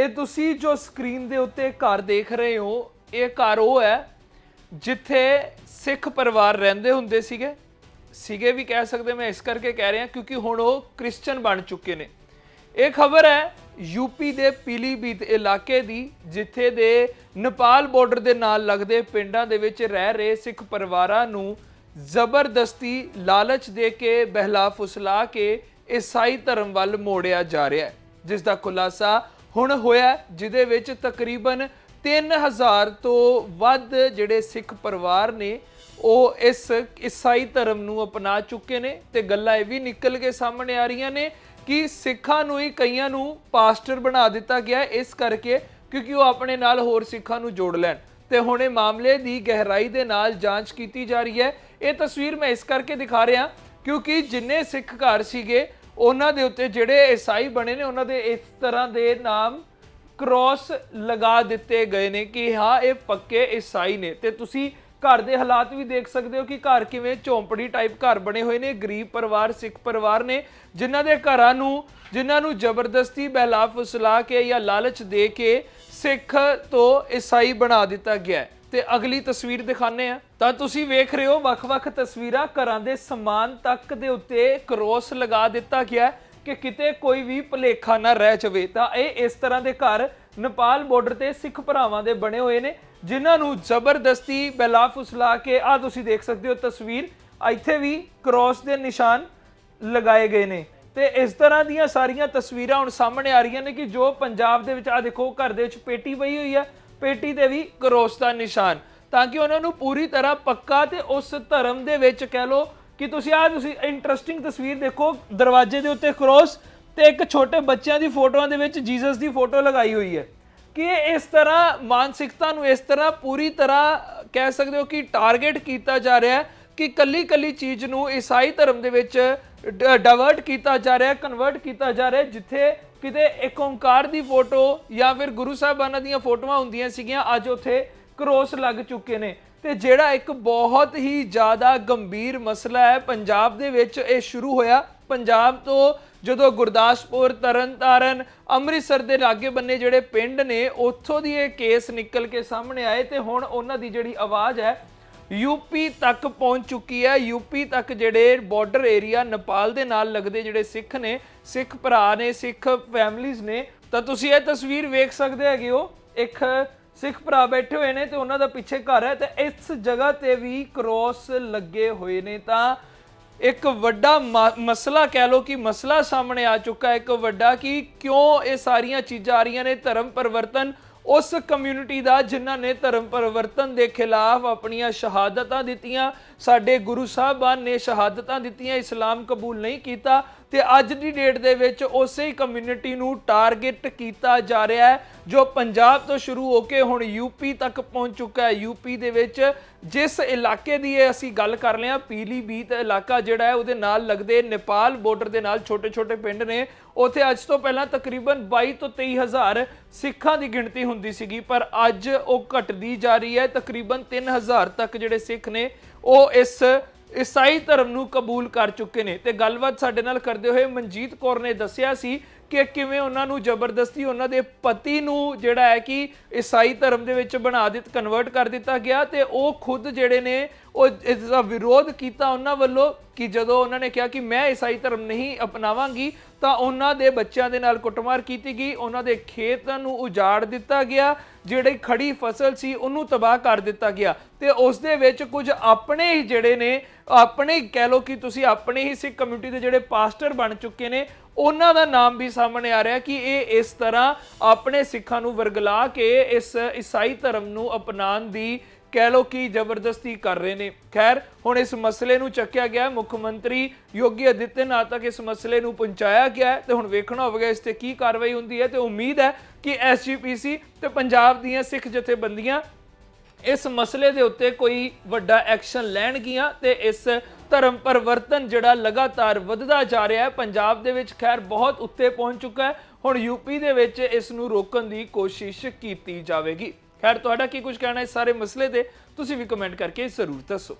ਇਹ ਤੁਸੀਂ ਜੋ ਸਕਰੀਨ ਦੇ ਉੱਤੇ ਘਰ ਦੇਖ ਰਹੇ ਹੋ, ਇਹ ਘਰ ਉਹ ਹੈ ਜਿੱਥੇ ਸਿੱਖ ਪਰਿਵਾਰ ਰਹਿੰਦੇ ਹੁੰਦੇ ਸੀਗੇ। ਸੀਗੇ ਵੀ ਕਹਿ ਸਕਦੇ ਮੈਂ ਇਸ ਕਰਕੇ ਕਹਿ ਰਿਹਾ ਕਿਉਂਕਿ ਹੁਣ ਉਹ ਕ੍ਰਿਸਚੀਅਨ ਬਣ ਚੁੱਕੇ ਨੇ। ਇਹ ਖਬਰ ਹੈ ਯੂਪੀ ਦੇ ਪੀਲੀਭੀਤ ਇਲਾਕੇ ਦੀ, ਜਿੱਥੇ ਦੇ ਨੇਪਾਲ ਬਾਰਡਰ ਦੇ ਨਾਲ ਲੱਗਦੇ ਪਿੰਡਾਂ ਦੇ ਵਿੱਚ ਰਹਿ ਰਹੇ ਸਿੱਖ ਪਰਿਵਾਰਾਂ ਨੂੰ ਜ਼ਬਰਦਸਤੀ ਲਾਲਚ ਦੇ ਕੇ, ਬਹਿਲਾ ਫੁਸਲਾ ਕੇ, ਈਸਾਈ ਧਰਮ ਵੱਲ ਮੋੜਿਆ ਜਾ ਰਿਹਾ ਹੈ। ਜਿਸ ਦਾ ਖੁਲਾਸਾ ਹੁਣ ਹੋਇਆ ਹੈ, ਜਿਹਦੇ ਵਿੱਚ ਤਕਰੀਬਨ 3000 ਤੋਂ ਵੱਧ ਜਿਹੜੇ ਸਿੱਖ ਪਰਿਵਾਰ ਨੇ ਉਹ ਇਸ ਈਸਾਈ ਧਰਮ ਨੂੰ ਅਪਣਾ ਚੁੱਕੇ ਨੇ ਤੇ ਗੱਲਾਂ ਇਹ ਵੀ ਨਿਕਲ ਕੇ ਸਾਹਮਣੇ ਆ ਰਹੀਆਂ ਨੇ ਕਿ ਸਿੱਖਾਂ ਨੂੰ ਹੀ ਕਈਆਂ ਨੂੰ ਪਾਸਟਰ ਬਣਾ ਦਿੱਤਾ ਗਿਆ ਇਸ ਕਰਕੇ ਕਿਉਂਕਿ ਉਹ ਆਪਣੇ ਨਾਲ ਹੋਰ ਸਿੱਖਾਂ ਨੂੰ ਜੋੜ ਲੈਣ। ਤੇ ਹੁਣ ਇਹ ਮਾਮਲੇ ਦੀ ਗਹਿਰਾਈ ਦੇ ਨਾਲ ਜਾਂਚ ਕੀਤੀ ਜਾ ਰਹੀ ਹੈ। ਇਹ ਤਸਵੀਰ ਮੈਂ ਇਸ ਕਰਕੇ ਦਿਖਾ ਰਿਹਾ ਕਿਉਂਕਿ ਜਿੰਨੇ ਸਿੱਖ ਘਰ ਸੀਗੇ ਉਹਨਾਂ ਦੇ ਉੱਤੇ ਜਿਹੜੇ ਈਸਾਈ ਬਣੇ ਨੇ, ਉਹਨਾਂ ਦੇ ਇਸ ਤਰ੍ਹਾਂ ਦੇ ਨਾਮ ਕ੍ਰੋਸ ਲਗਾ ਦਿੱਤੇ ਗਏ ਨੇ ਕਿ ਹਾਂ, ਇਹ ਪੱਕੇ ਈਸਾਈ ਨੇ। ਤੇ ਤੁਸੀਂ ਘਰ ਦੇ ਹਾਲਾਤ ਵੀ ਦੇਖ ਸਕਦੇ ਹੋ ਕਿ ਘਰ ਕਿਵੇਂ ਝੌਂਪੜੀ ਟਾਈਪ ਘਰ ਬਣੇ ਹੋਏ ਨੇ, ਗਰੀਬ ਪਰਿਵਾਰ, ਸਿੱਖ ਪਰਿਵਾਰ ਨੇ, ਜਿਨ੍ਹਾਂ ਦੇ ਘਰਾਂ ਨੂੰ, ਜਿਨ੍ਹਾਂ ਨੂੰ ਜ਼ਬਰਦਸਤੀ ਬਹਿਲਾ ਫੁਸਲਾ ਕੇ ਜਾਂ ਲਾਲਚ ਦੇ ਕੇ ਸਿੱਖ ਤੋਂ ਈਸਾਈ ਬਣਾ ਦਿੱਤਾ ਗਿਆ ਹੈ। ਤੇ ਅਗਲੀ ਤਸਵੀਰ ਦਿਖਾਣੇ ਆ ਤਾਂ ਤੁਸੀਂ ਵੇਖ ਰਹੇ ਹੋ, ਵੱਖ-ਵੱਖ ਤਸਵੀਰਾਂ ਘਰਾਂ ਦੇ ਸਮਾਨ ਤੱਕ ਦੇ ਉੱਤੇ ਕਰੋਸ ਲਗਾ ਦਿੱਤਾ ਗਿਆ ਕਿ ਕਿਤੇ ਕੋਈ ਵੀ ਭਲੇਖਾ ਨਾ ਰਹਿ ਜਾਵੇ। ਤਾਂ ਇਹ ਇਸ ਤਰ੍ਹਾਂ ਦੇ ਘਰ ਨੇਪਾਲ ਬਾਰਡਰ ਤੇ ਸਿੱਖ ਭਰਾਵਾਂ ਦੇ ਬਣੇ ਹੋਏ ਨੇ। ਜਿਨ੍ਹਾਂ ਨੂੰ ਜ਼ਬਰਦਸਤੀ ਬੈਲਾ ਫੁਸਲਾ ਕੇ ਆ ਤੁਸੀਂ ਦੇਖ ਸਕਦੇ ਹੋ ਤਸਵੀਰ, ਇੱਥੇ ਵੀ ਕ੍ਰੋਸ ਦੇ ਨਿਸ਼ਾਨ ਲਗਾਏ ਗਏ ਨੇ। ਤੇ ਇਸ ਤਰ੍ਹਾਂ ਦੀਆਂ ਸਾਰੀਆਂ ਤਸਵੀਰਾਂ ਹੁਣ ਸਾਹਮਣੇ ਆ ਰਹੀਆਂ ਨੇ ਕਿ ਜੋ ਪੰਜਾਬ ਦੇ ਵਿੱਚ ਆ ਦੇਖੋ ਘਰ ਦੇ ਵਿੱਚ ਪੇਟੀ ਪਈ ਹੋਈ ਹੈ, ਪੇਟੀ ਤੇ ਵੀ ਕ੍ਰੋਸ ਦਾ ਨਿਸ਼ਾਨ। ਤਾਂ ਕਿ ਉਹਨਾਂ ਨੂੰ ਪੂਰੀ ਤਰ੍ਹਾਂ ਪੱਕਾ ਤੇ ਉਸ ਧਰਮ ਦੇ ਵਿੱਚ ਕਹਿ ਲੋ ਕਿ ਤੁਸੀਂ ਆ ਤੁਸੀਂ ਇੰਟਰਸਟਿੰਗ ਤਸਵੀਰ ਦੇਖੋ, ਦਰਵਾਜ਼ੇ ਦੇ ਉੱਤੇ ਕ੍ਰੋਸ ਤੇ ਇੱਕ ਛੋਟੇ ਬੱਚਿਆਂ ਦੀ ਫੋਟੋਆਂ ਦੇ ਵਿੱਚ ਜੀਸਸ ਦੀ ਫੋਟੋ ਲਗਾਈ ਹੋਈ ਹੈ। ਕਿ ਇਸ ਤਰ੍ਹਾਂ ਮਾਨਸਿਕਤਾ ਨੂੰ ਇਸ ਤਰ੍ਹਾਂ ਪੂਰੀ ਤਰ੍ਹਾਂ, ਕਹਿ ਸਕਦੇ ਹੋ ਕਿ ਟਾਰਗੇਟ ਕੀਤਾ ਜਾ ਰਿਹਾ ਹੈ ਕਿ ਕੱਲੀ ਕੱਲੀ ਚੀਜ਼ ਨੂੰ ਈਸਾਈ ਧਰਮ ਦੇ ਵਿੱਚ ਡਾਇਵਰਟ ਕੀਤਾ ਜਾ ਰਿਹਾ ਕਨਵਰਟ ਕੀਤਾ ਜਾ ਰਿਹਾ ਜਿੱਥੇ ਕਿਤੇ ਇੱਕ ਓੰਕਾਰ ਦੀ ਫੋਟੋ ਜਾਂ ਫਿਰ ਗੁਰੂ ਸਾਹਿਬਾਨਾਂ ਦੀਆਂ ਫੋਟੋਆਂ ਹੁੰਦੀਆਂ ਸੀਗੀਆਂ, ਅੱਜ ਉੱਥੇ ਕਰੋਸ ਲੱਗ ਚੁੱਕੇ ਨੇ। ਤੇ ਜਿਹੜਾ ਇੱਕ ਬਹੁਤ ਹੀ ਜ਼ਿਆਦਾ ਗੰਭੀਰ ਮਸਲਾ ਹੈ, ਪੰਜਾਬ ਦੇ ਵਿੱਚ ਇਹ ਸ਼ੁਰੂ ਹੋਇਆ। ਪੰਜਾਬ ਤੋਂ ਜਦੋਂ ਗੁਰਦਾਸਪੁਰ, ਤਰਨਤਾਰਨ, ਅੰਮ੍ਰਿਤਸਰ ਦੇ ਲਾਗੇ ਬੰਨੇ ਜਿਹੜੇ ਪਿੰਡ ਨੇ, ਉੱਥੋਂ ਦੀ ਇਹ ਕੇਸ ਨਿਕਲ ਕੇ ਸਾਹਮਣੇ ਆਏ ਤੇ ਹੁਣ ਉਹਨਾਂ ਦੀ ਜਿਹੜੀ ਆਵਾਜ਼ ਹੈ ਯੂਪੀ ਤੱਕ ਪਹੁੰਚ ਚੁੱਕੀ ਹੈ। ਯੂਪੀ ਤੱਕ ਜਿਹੜੇ ਬਾਰਡਰ ਏਰੀਆ ਨੇਪਾਲ ਦੇ ਨਾਲ ਲੱਗਦੇ ਜਿਹੜੇ ਸਿੱਖ ਨੇ, ਸਿੱਖ ਭਰਾ ਨੇ, ਸਿੱਖ ਫੈਮਲੀਆਂ ਨੇ, ਤਾਂ ਤੁਸੀਂ ਇਹ ਤਸਵੀਰ ਵੇਖ ਸਕਦੇ ਹੈਗੇ ਹੋ। ਇੱਕ ਸਿੱਖ ਭਰਾ ਬੈਠੇ ਹੋਏ ਨੇ ਤੇ ਉਹਨਾਂ ਦਾ ਪਿੱਛੇ ਘਰ ਹੈ ਤੇ ਇਸ ਜਗ੍ਹਾ ਤੇ ਵੀ ਕ੍ਰੋਸ ਲੱਗੇ ਹੋਏ ਨੇ ਤਾਂ ਇੱਕ ਵੱਡਾ ਮ- ਮਸਲਾ ਕਹਿ ਲੋ ਕਿ ਮਸਲਾ ਸਾਹਮਣੇ ਆ ਚੁੱਕਾ ਇੱਕ ਵੱਡਾ ਕਿ ਕਿਉਂ ਇਹ ਸਾਰੀਆਂ ਚੀਜ਼ਾਂ ਆ ਰਹੀਆਂ ਨੇ ਧਰਮ ਪਰਿਵਰਤਨ, ਉਸ ਕਮਿਊਨਿਟੀ ਦਾ ਜਿਨ੍ਹਾਂ ਨੇ ਧਰਮ ਪਰਿਵਰਤਨ ਦੇ ਖਿਲਾਫ ਆਪਣੀਆਂ ਸ਼ਹਾਦਤਾਂ ਦਿੱਤੀਆਂ, ਸਾਡੇ ਗੁਰੂ ਸਾਹਿਬਾਨ ਨੇ ਸ਼ਹਾਦਤਾਂ ਦਿੱਤੀਆਂ, ਇਸਲਾਮ ਕਬੂਲ ਨਹੀਂ ਕੀਤਾ ਤੇ ਅੱਜ ਦੀ ਡੇਟ ਦੇ ਵਿੱਚ ਉਸੇ ਹੀ ਕਮਿਊਨਿਟੀ ਨੂੰ ਟਾਰਗੇਟ ਕੀਤਾ ਜਾ ਰਿਹਾ ਹੈ, ਜੋ ਪੰਜਾਬ ਤੋਂ ਸ਼ੁਰੂ ਹੋ ਕੇ ਹੁਣ ਯੂਪੀ ਤੱਕ ਪਹੁੰਚ ਚੁੱਕਾ ਹੈ। ਯੂਪੀ ਦੇ ਵਿੱਚ ਜਿਸ ਇਲਾਕੇ ਦੀ ਇਹ ਅਸੀਂ ਗੱਲ ਕਰ ਰਹੇ ਹਾਂ ਪੀਲੀਭੀਤ ਇਲਾਕਾ ਜਿਹੜਾ ਹੈ, ਉਹਦੇ ਨਾਲ ਲੱਗਦੇ ਨੇਪਾਲ ਬਾਰਡਰ ਦੇ ਨਾਲ ਛੋਟੇ-ਛੋਟੇ ਪਿੰਡ ਨੇ। ਉੱਥੇ ਅੱਜ ਤੋਂ ਪਹਿਲਾਂ ਤਕਰੀਬਨ 22 ਤੋਂ 23 ਹਜ਼ਾਰ ਸਿੱਖਾਂ ਦੀ ਗਿਣਤੀ ਹੁੰਦੀ ਸੀਗੀ, ਪਰ ਅੱਜ ਉਹ ਘਟਦੀ ਜਾ ਰਹੀ ਹੈ। ਤਕਰੀਬਨ 3000 ਤੱਕ ਜਿਹੜੇ ਸਿੱਖ ਨੇ, ਉਹ ਇਸ ਈਸਾਈ ਧਰਮ ਨੂੰ ਕਬੂਲ ਕਰ ਚੁੱਕੇ ਨੇ ਤੇ ਗੱਲਬਾਤ ਸਾਡੇ ਨਾਲ ਕਰਦੇ ਹੋਏ ਮਨਜੀਤ ਕੌਰ ਨੇ ਦੱਸਿਆ ਸੀ ਕਿ ਕਿਵੇਂ ਉਹਨਾਂ ਨੂੰ ਜ਼ਬਰਦਸਤੀ ਉਹਨਾਂ ਦੇ ਪਤੀ ਨੂੰ ਜਿਹੜਾ ਹੈ ਕਿ ਈਸਾਈ ਧਰਮ ਦੇ ਵਿੱਚ ਬਣਾ ਦਿੱਤ ਕਨਵਰਟ ਕਰ ਦਿੱਤਾ ਗਿਆ ਤੇ ਉਹ ਖੁਦ ਜਿਹੜੇ ਨੇ ਉਹ ਇਸ ਦਾ ਵਿਰੋਧ ਕੀਤਾ ਉਹਨਾਂ ਵੱਲੋਂ ਕਿ ਜਦੋਂ ਉਹਨਾਂ ਨੇ ਕਿਹਾ ਕਿ ਮੈਂ ਈਸਾਈ ਧਰਮ ਨਹੀਂ ਅਪਣਾਵਾਂਗੀ ਤਾਂ ਉਹਨਾਂ ਦੇ ਬੱਚਿਆਂ ਦੇ ਨਾਲ ਕੁੱਟਮਾਰ ਕੀਤੀ ਗਈ, ਉਹਨਾਂ ਦੇ ਖੇਤਾਂ ਨੂੰ ਉਜਾੜ ਦਿੱਤਾ ਗਿਆ, ਜਿਹੜੀ ਖੜੀ ਫਸਲ ਸੀ ਉਹਨੂੰ ਤਬਾਹ ਕਰ ਦਿੱਤਾ ਗਿਆ ਤੇ ਉਸ ਦੇ ਵਿੱਚ ਕੁਝ ਆਪਣੇ ਹੀ ਜਿਹੜੇ ਨੇ, ਆਪਣੇ ਕਹਿ ਲਓ ਕਿ ਤੁਸੀਂ ਆਪਣੇ ਹੀ ਸਿੱਖ ਕਮਿਊਨਿਟੀ ਦੇ ਜਿਹੜੇ ਪਾਸਟਰ ਬਣ ਚੁੱਕੇ ਨੇ ਉਹਨਾਂ ਦਾ ਨਾਮ ਵੀ ਸਾਹਮਣੇ ਆ ਰਿਹਾ ਕਿ ਇਹ ਇਸ ਤਰ੍ਹਾਂ ਆਪਣੇ ਸਿੱਖਾਂ ਨੂੰ ਵਰਗਲਾ ਕੇ ਇਸ ਈਸਾਈ ਧਰਮ ਨੂੰ ਅਪਣਾਉਣ ਦੀ ਕਹਿ ਲੋ ਕਿ ਜ਼ਬਰਦਸਤੀ ਕਰ ਰਹੇ ਨੇ। ਖੈਰ, ਹੁਣ ਇਸ ਮਸਲੇ ਨੂੰ ਚੱਕਿਆ ਗਿਆ, ਮੁੱਖ ਮੰਤਰੀ ਯੋਗੀ ਆਦਿੱਤਿਆਨਾਥ ਤੱਕ ਇਸ ਮਸਲੇ ਨੂੰ ਪਹੁੰਚਾਇਆ ਗਿਆ ਤੇ ਹੁਣ ਵੇਖਣਾ ਹੋਵੇਗਾ ਇਸ ਤੇ ਕੀ ਕਾਰਵਾਈ ਹੁੰਦੀ ਹੈ ਤੇ ਉਮੀਦ ਹੈ ਕਿ ਐਸਜੀਪੀਸੀ ਤੇ ਪੰਜਾਬ ਦੀਆਂ ਸਿੱਖ ਜਥੇਬੰਦੀਆਂ ਇਸ ਮਸਲੇ ਦੇ ਉੱਤੇ ਕੋਈ ਵੱਡਾ ਐਕਸ਼ਨ ਲੈਣਗੀਆਂ ਤੇ ਇਸ ਧਰਮ ਪਰਿਵਰਤਨ ਜਿਹੜਾ ਲਗਾਤਾਰ ਵੱਧਦਾ ਜਾ ਰਿਹਾ ਹੈ, ਪੰਜਾਬ ਦੇ ਵਿੱਚ ਖੈਰ ਬਹੁਤ ਉੱਤੇ ਪਹੁੰਚ ਚੁੱਕਾ ਹੈ। ਹੁਣ ਯੂਪੀ ਦੇ ਵਿੱਚ ਇਸ ਨੂੰ ਰੋਕਣ ਦੀ ਕੋਸ਼ਿਸ਼ ਕੀਤੀ ਜਾਵੇਗੀ। ਖੈਰ, ਤੁਹਾਡਾ ਕੀ ਕੁਝ ਕਹਿਣਾ ਇਸ ਸਾਰੇ ਮਸਲੇ ਤੇ? ਤੁਸੀਂ ਵੀ ਕਮੈਂਟ ਕਰਕੇ ਜ਼ਰੂਰ ਦੱਸੋ।